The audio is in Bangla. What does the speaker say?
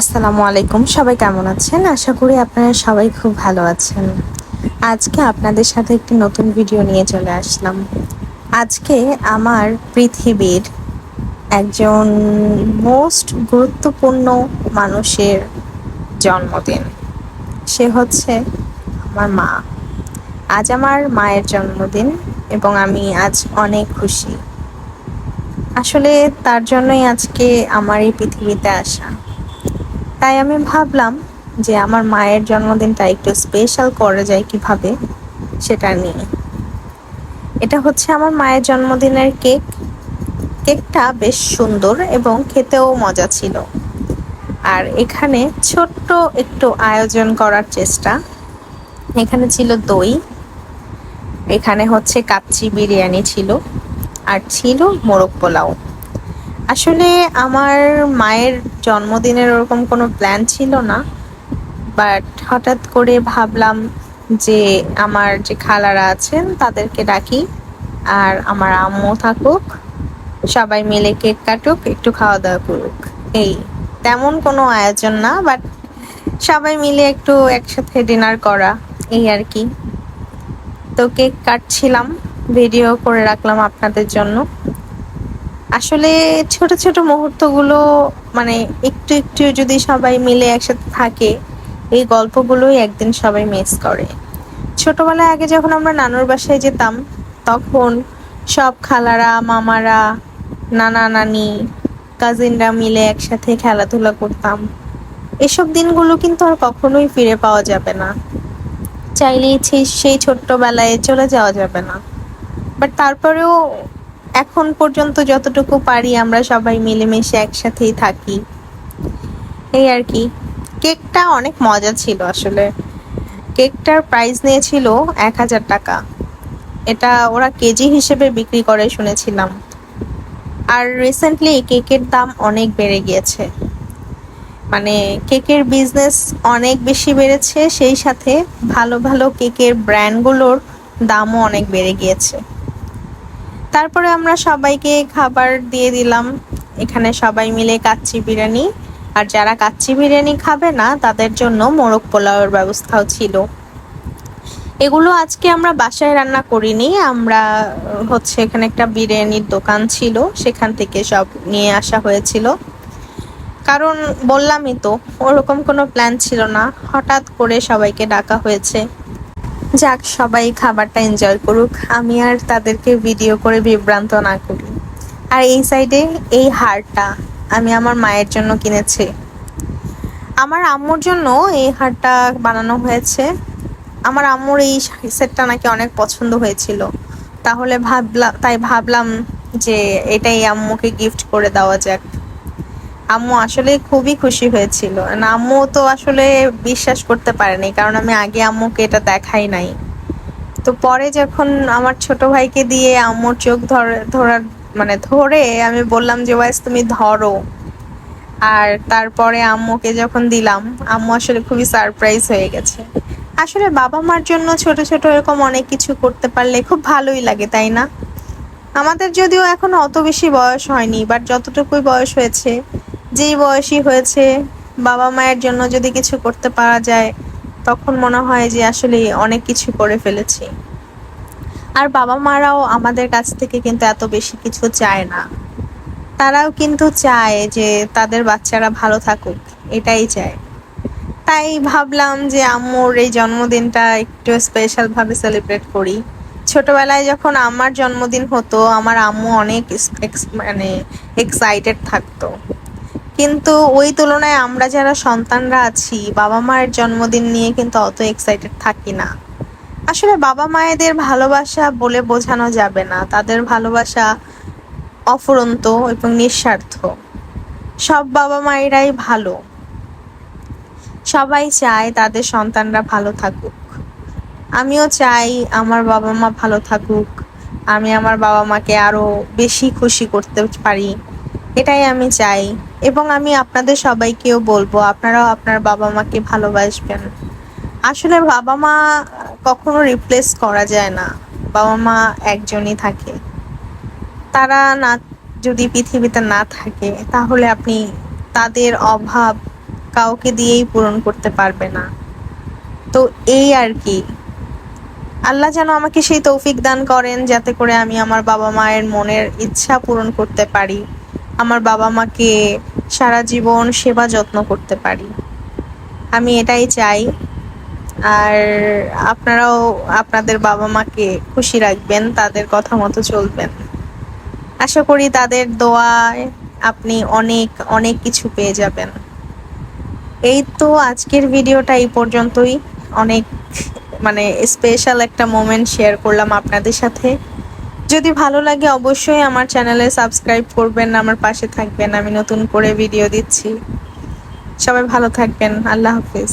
আসসালামু আলাইকুম। সবাই কেমন আছেন? আশা করি আপনারা সবাই খুব ভালো আছেন। আজকে আপনাদের সাথে একটি নতুন ভিডিও নিয়ে চলে আসলাম। আজকে আমার পৃথিবীর একজন মোস্ট গুরুত্বপূর্ণ মানুষের জন্মদিন। সে হচ্ছে আমার মা। আজ আমার মায়ের জন্মদিন এবং আমি আজ অনেক খুশি। আসলে তার জন্যই আজকে আমার এই পৃথিবীতে আসা। তাই আমি ভাবলাম যে আমার মায়ের জন্মদিনটা একটু স্পেশাল করা যায় কীভাবে, সেটা নিয়ে। এটা হচ্ছে আমার মায়ের জন্মদিনের কেক। কেকটা বেশ সুন্দর এবং খেতেও মজা ছিল। আর এখানে ছোট্ট একটু আয়োজন করার চেষ্টা। এখানে ছিল দই, এখানে হচ্ছে কাচ্চি বিরিয়ানি ছিল, আর ছিল মোরগ পোলাও। আসলে আমার মায়ের জন্মদিনের ওরকম কোনো প্ল্যান ছিল না বাট হঠাৎ করে ভাবলাম যে আমার যে খালারা আছেন তাদেরকে ডাকি আর আমার আম্মু থাকুক, সবাই মিলে কেক কাটুক, একটু খাওয়া দাওয়া করুক। এই তেমন কোনো আয়োজন না বাট সবাই মিলে একটু একসাথে ডিনার করা, এই আর কি। তো কেক কাটছিলাম ভিডিও করে রাখলাম আপনাদের জন্য। আসলে ছোট ছোট মুহূর্তগুলো মানে একটু একটু যদি সবাই মিলে একসাথে থাকে, এই গল্পগুলোই একদিন সবাই মিস করে। ছোটবেলায় আগে যখন আমরা নানুর বাসায় যেতাম, তখন সব খালারা, মামারা, নানা নানি কাজিনরা মিলে একসাথে খেলাধুলা করতাম। এসব দিনগুলো কিন্তু আর কখনোই ফিরে পাওয়া যাবে না। চাইলেই সেই ছোট্টবেলায় চলে যাওয়া যাবে না। বাট তারপরেও এখন পর্যন্ত যতটুকু পারি আমরা সবাই মিলেমিশে একসাথেই থাকি। এই আর কি। কেকটা অনেক মজা ছিল আসলে। কেকটার প্রাইস নিয়েছিল এক হাজার টাকা। এটা ওরা কেজি হিসেবে বিক্রি করে শুনেছিলাম। আর রিসেন্টলি কেকের দাম অনেক বেড়ে গিয়েছে। মানে কেকের বিজনেস অনেক বেশি বেড়েছে, সেই সাথে ভালো ভালো কেকের ব্র্যান্ডগুলোর দামও অনেক বেড়ে গিয়েছে। তারপরে আমরা সবাইকে খাবার দিয়ে দিলাম। এখানে সবাই মিলে কাচ্চি বিরিয়ানি। আর যারা কাচ্চি বিরিয়ানি খাবে না, তাদের জন্য মোরগ পোলাওয়ের ব্যবস্থাও ছিল। এগুলো আজকে আমরা বাসায় রান্না করিনি। আমরা, হচ্ছে এখানে একটা বিরিয়ানির দোকান ছিল। সেখান থেকে সব নিয়ে আসা হয়েছিল। কারণ বললামই তো, ওরকম কোনো প্ল্যান ছিল না। হঠাৎ করে সবাইকে ডাকা হয়েছে। যাক, সবাই খাবারটা এনজয় করুক। আমি আর তাদেরকে ভিডিও করে বিভ্রান্ত না করি। আর এই সাইডে এই হারটা আমি আমার মায়ের জন্য কিনেছি। আমার আম্মুর জন্য এই হারটা বানানো হয়েছে। আমার আম্মুর এই সেটটা নাকি অনেক পছন্দ হয়েছিল। তাহলে ভাবলাম তাই ভাবলাম যে এটাই আম্মুকে গিফট করে দেওয়া যাক। আম্মু আসলে খুবই খুশি হয়েছিল। আম্মু তো আসলে বিশ্বাস করতে পারেনি, কারণ আমি আগে আম্মুকে এটা দেখাই নাই। তো পরে যখন আমার ছোট ভাইকে দিয়ে আম্মুর চোখ ধরে, ধরার মানে ধরে আমি বললাম যে ওয়াইস তুমি ধরো। আর তারপরে আম্মুকে যখন দিলাম, আম্মু আসলে খুবই সারপ্রাইজ হয়ে গেছে। আসলে বাবা মার জন্য ছোট ছোট এরকম অনেক কিছু করতে পারলে খুব ভালোই লাগে, তাই না? আমাদের যদিও এখন অত বেশি বয়স হয়নি বাট যতটুকুই বয়স হয়েছে যেই বয়সী হয়েছে, বাবা মায়ের জন্য যদি কিছু করতে পারা যায়, তখন মনে হয় যে আসলে অনেক কিছু করে ফেলেছি। আর বাবা মারাও আমাদের কাছ থেকে কিন্তু এত বেশি কিছু চায় না। তারাও কিন্তু চায় যে তাদের বাচ্চারা ভালো থাকুক, এটাই চায়। তাই ভাবলাম যে আম্মুর এই জন্মদিনটা একটু স্পেশালভাবে সেলিব্রেট করি। ছোটবেলায় যখন আমার জন্মদিন হতো, আমার আম্মু অনেক মানে এক্সাইটেড থাকতো। কিন্তু ওই তুলনায় আমরা যারা সন্তানরা আছি, বাবা মায়ের জন্মদিন নিয়ে কিন্তু অত এক্সাইটেড থাকি না। আসলে বাবা মায়েদের ভালোবাসা বলে বোঝানো যাবে না। তাদের ভালোবাসা অফুরন্ত এবং নিঃস্বার্থ। সব বাবা মায়েরাই ভালো। সবাই চায় তাদের সন্তানরা ভালো থাকুক। আমিও চাই আমার বাবা মা ভালো থাকুক। আমি আমার বাবা মাকে আরও বেশি খুশি করতে পারি। এটাই আমি চাই। এবং আমি আপনাদের সবাইকেও বলব, আপনারাও আপনার বাবা মাকে ভালোবাসবেন। আসলে বাবা মা কখনো রিপ্লেস করা যায় না। বাবা মা একজনই থাকে। তারা না, যদি পৃথিবীতে না থাকে, তাহলে আপনি তাদের অভাব কাউকে দিয়েই পূরণ করতে পারবে না। তো এই আর কি। আল্লাহ যেন আমাকে সেই তৌফিক দান করেন, যাতে করে আমি আমার বাবা মায়ের মনের ইচ্ছা পূরণ করতে পারি। আমার বাবা মাকে সারা জীবন সেবা যত্ন করতে পারি। আমি এটাই চাই। আর আপনারাও আপনাদের বাবা মাকে খুশি রাখবেন, তাদের কথা মতো চলবেন। আশা করি তাদের দোয়ায় আপনি অনেক অনেক কিছু পেয়ে যাবেন। এই তো আজকের ভিডিওটা এই পর্যন্তই। অনেক মানে স্পেশাল একটা মোমেন্ট শেয়ার করলাম আপনাদের সাথে। যদি ভালো লাগে অবশ্যই আমার চ্যানেলে সাবস্ক্রাইব করবেন, আমার পাশে থাকবেন। আমি নতুন করে ভিডিও দিচ্ছি। সবাই ভালো থাকবেন। আল্লাহ হাফিজ।